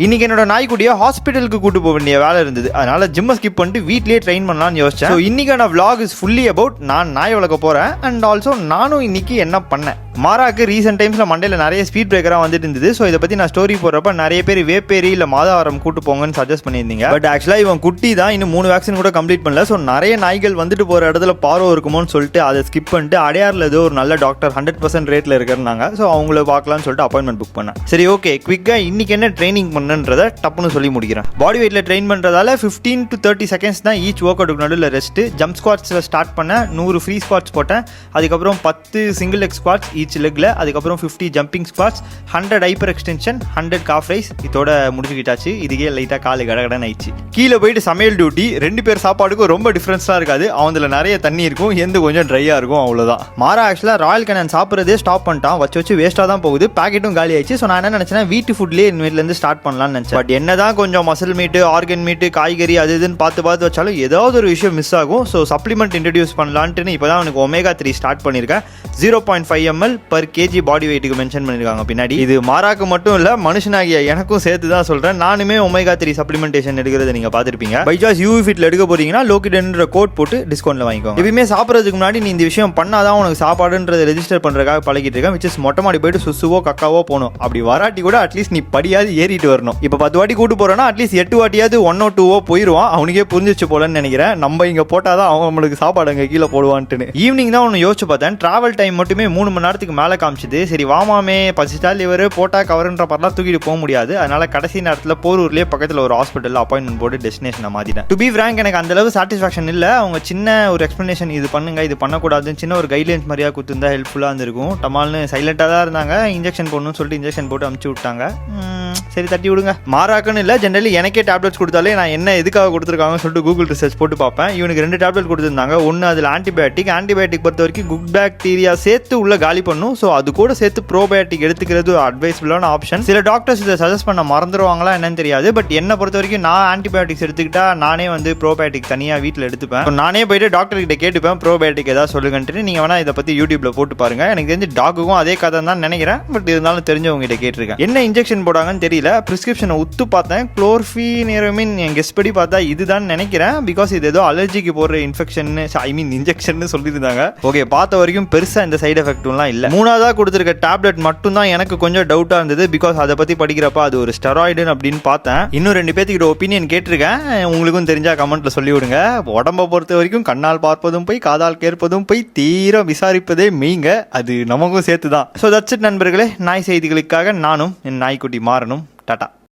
இன்னைக்கு என்னோட நாய்க்குட்டியை ஹாஸ்பிட்டலுக்கு கூட்டு போக வேண்டிய வேலை இருந்தது. அதனால ஜிம்மை ஸ்கிப் பண்ணிட்டு வீட்லயே ட்ரெயின் பண்ணலாம்னு யோசிச்சேன். So, இன்னைக்கான vlog இஸ் ஃபுல்லி அபவுட் நான் நாய் வளர்க்க போறேன். அண்ட் ஆல்சோ நானும் இன்னைக்கு என்ன பண்ணேன்? மாறாக்கு ரீசெண்ட் டைம்ஸில் மண்டையில் நிறைய ஸ்பீட் பிரேக்கராக வந்துட்டு இருந்தது. ஸோ இதை பற்றி நான் ஸ்டோரி போடுறப்ப நிறைய பேர் வேப்பேரி இல்லை மாதாவரம் கூட்டு போங்கன்னு சஜஸ்ட் பண்ணியிருந்தீங்க. பட் ஆக்சுவலாக இவன் குட்டி தான். இன்னும் மூணு வேக்சின் கூட கம்ப்ளீட் பண்ணல. ஸோ நிறைய நாய்கள் வந்துட்டு போகிற இடத்துல பார்வை இருக்குமோன்னு சொல்லிட்டு அதை ஸ்கிப் பண்ணிட்டு அடையாரில் ஏதோ ஒரு நல்ல டாக்டர் ஹண்ட்ரட் பர்சன்ட் ரேட்டில் இருக்கிறாங்க ஸோ அவங்கள பார்க்கலாம்னு சொல்லிட்டு அப்பாயின்மெண்ட் புக் பண்ணேன். சரி ஓகே குவிக்காக இன்னைக்கு என்ன ட்ரைனிங் பண்ணுன்றதை டப்புன்னு சொல்லி முடிக்கிறேன். பாடி வெயிட்டில் ட்ரெயின் பண்ணுறதால ஃபிஃப்டீன் டு தேர்ட்டி செகண்ட்ஸ் தான் ஈச் ஒர்க் அவுட்டுக்கு நடுவில் ரெஸ்ட் ஜம்ப் ஸ்குவாட்ஸில் ஸ்டார்ட் பண்ணேன். நூறு ஃப்ரீ ஸ்குவாட்ஸ் போட்டேன். அதுக்கப்புறம் பத்து சிங்கிள் லெக் ஸ்குவாட்ஸ் ஈச் லெக்கில் அதுக்கப்புறம் fifty jumping squats hundred hyper extension hundred calf raise இதோட முடிஞ்சுக்கிட்டாச்சு. இதுக்கே லைட்டாக காலு கடகடன் ஆயிடுச்சு. கீழே போயிட்டு சமையல் டியூட்டி ரெண்டு பேர் சாப்பாடுக்கும் ரொம்ப டிஃப்ரென்ஸ்லாம் இருக்காது. அவங்கள நிறைய தண்ணி இருக்கும். எந்த கொஞ்சம் ட்ரையாக இருக்கும் அவ்வளோதான் மாறா ஆக்சுவலாக ராயல் கனன் சாப்பிட்றதே ஸ்டாப் பண்ணிட்டான். வச்சு வச்சு வேஸ்ட்டாக தான் போகுது. பேக்கெட்டும் காலி ஆயிடுச்சு. ஸோ நான் என்ன நினச்சேன்னா வீட்டு ஃபுட்லேயே இருந்து ஸ்டார்ட் பண்ணலாம்னு நினச்சேன். பட் என்ன தான் கொஞ்சம் மசில் மீட்டு ஆர்கன் மீட்டு காய்கறி அது இதுன்னு பார்த்து பார்த்து வச்சாலும் ஏதாவது ஒரு விஷயம் மிஸ் ஆகும். ஸோ சப்ளிமெண்ட் இன்ட்ரடியூஸ் பண்ணலான்ட்டுன்னு இப்போ தான் அவனுக்கு ஒமேகா த்ரீ ஸ்டார்ட் பண்ணியிருக்கேன் zero point five ml per kg body வெயிட்டுக்கு mention பண்ணியிருக்காங்க பின்னாடி. இது மாறாக்கு மட்டும் இல்லை மனுஷனாகிய எனக்கும் சேர்த்து தான் சொல்கிறேன் நானுமே ஒமேகா த்ரீ சப்ளிமெண்டேஷன் எடுக்கிறத நீங்கள் பார்த்துருப்பீங்க. பைஜாஸ் யூ ஃபிட்ல எடுக்க போறீங்கன்னா லோக்கிடன்ற கோட் போட்டு டிஸ்கவுண்ட்ல வாங்கிக்கோங்க. எப்பயுமே சாப்பிட்றதுக்கு முன்னாடி நீ இந்த விஷயம் பண்ணாதான் உனக்கு சாப்பாடுன்றதை ரெஜிஸ்டர் பண்ணுறதுக்காக பழகிட்டு இருக்கேன் விச் இஸ் மொட்டை மாடி போயிட்டு சுசுவோ கக்காவோ போகணும். அப்படி வராட்டி கூட அட்லீஸ்ட் நீ படியாவது ஏறிட்டு வரணும். இப்போ பத்து வாட்டி கூட்டு போறோம்னா அட்லீஸ்ட் எட்டு வாட்டியாவது ஒன்னோ டூவோ போயிடுவான் அவனுக்கே புரிஞ்சிச்சு போலன்னு நினைக்கிறேன். நம்ம இங்க போட்டாதான் அவன் நம்மளுக்கு சாப்பாடு அங்கே கீழே போடுவான்ட்டுன்னு. ஈவினிங் தான் ஒன்று யோசிச்சு பார்த்தேன். டிராவல் டைம் மட்டுமே மூணு மணி நேரத்துக்கு மேலே காமிச்சிது. சரி வாமாமே பசிச்சால் இவர் போட்டா கவருன்ற மாதிரிலாம் தூக்கிட்டு போக முடியாது. அதனால கடைசி நேரத்தில் போரூர்லேயே பக்கத்தில் ஒரு ஹாஸ்பிட்டலில் அப்பாயின்மெண்ட் போட்டு டெஸ்டினேஷனை மாற்றிட்டேன் டு பி ஃப்ரேங்க் எனக்கு அந்த அளவு சாட்டிஸ்ஃபேக்ஷன் இல்லை. அவங்க சின்ன ஒரு எக்ஸ்ப்ளனேஷன் இது பண்ணுங்க இது பண்ணக்கூடாதுன்னு சின்ன ஒரு கைட்லைன்ஸ் மாதிரியா கொடுத்துருந்தா ஹெல்ப்ஃபுல்லாக இருந்திருக்கும். டமால்னு சைலண்டாக தான் இருந்தாங்க. இன்ஜெக்ஷன் போடணும்னு சொல்லிட்டு இன்ஜெக்ஷன் போட்டு அமுச்சு விட்டாங்க. சரி தட்டி விடுங்க. மாறாக்குன்னு இல்லை ஜென்ரலி எனக்கே டேப்லெட்ஸ் கொடுத்தாலே நான் என்ன எதுக்காக கொடுத்துருக்காங்கன்னு சொல்லிட்டு கூகுள் ரிசர்ச் போட்டு பார்ப்பேன். இவனுக்கு ரெண்டு டேப்லெட் கொடுத்துருந்தாங்க. ஒன்று அதில் ஆன்டிபயோட்டிக் ஆன்டிபயோட்டிக் பொறுத்த வரைக்கும் குட் பாக்டீரியா சேர்த்து உள்ள காலி பண்ணும். ஸோ அது கூட சேர்த்து ப்ரோபயோட்டிக் எடுத்துக்கிறது அட்வைஸ்ஃபுல்லான ஆப்ஷன் சில டாக்டர்ஸ் இதை சஜஸ்ட் பண்ண மறந்துடுவாங்களா என்னன்னு தெரியாது. பட் என்னை பொறுத்த வரைக்கும் நான் ஆன்டிபயோட்டிக்ஸ் எடுத்துக்கிட்டா நானே வந்து ப்ரோபயோட்டிக் தனியாக வீட்டில் எடுத்துப்பேன். நானே போயிட்டு டாக்டர் கிட்ட கேட்டுப்பேன். ப்ரோபயோட்டிக் ஏதாவது சொல்லுங்கன்ட்டு. நீங்கள் வேணால் இதை பற்றி யூடியூப்ல போட்டு பாருங்க. எனக்கு தெரிஞ்சு டாக்குக்கும் அதே கதை தான் நினைக்கிறேன். பட் இருந்தாலும் தெரிஞ்சவங்க கிட்ட கேட்டிருக்கேன். என்ன இன்ஜெக்ஷன் போடாங்கன்னு தெரியல. ப்ரிஸ்கிரிப்ஷனை உத்து பார்த்தேன். குளோர்ஃபினிரமின் என் கெஸ்ட் படி பார்த்தா இதுதான் நினைக்கிறேன். பிகாஸ் இது ஏதோ அலர்ஜிக்கு போடுற இன்ஃபெக்ஷன் ஐ மீன் இன்ஜெக்ஷன் சொல்லியிருந்தாங்க. ஓகே பார்த்த வரைக்கும் பெருசாக இந்த சைடு எஃபெக்ட்லாம் இல்லை. மூணாவதாக கொடுத்துருக்க டேப்லெட் மட்டும் தான் எனக்கு கொஞ்சம் டவுட்டாக இருந்தது. பிகாஸ் அதை பற்றி படிக்கிறப்ப அது ஒரு ஸ்டெராய்டுன்னு அப்படின்னு பார்த்தேன். இன்னும் ரெண்டு பேர்த்துக்கிட்ட ஒப்பீனியன் கேட்டிருக்கேன். உங்களுக்கும் தெரிஞ்சால் கமெண்ட்டில் சொல்லி விடுங்க உடம்ப பொறுத்த வரைக்கும் கண்ணால் பார்ப்பதும் போய் காதால் கேட்பதும் போய் தீரம் விசாரிப்பதே மெய்ங்க அது நமக்கும் சேர்த்து தான் ஸோ தட்ஸ் நண்பர்களே. நாய் செய்திகளுக்காக நானும் என் நாய்க்குட்டி மாறணும் タタ。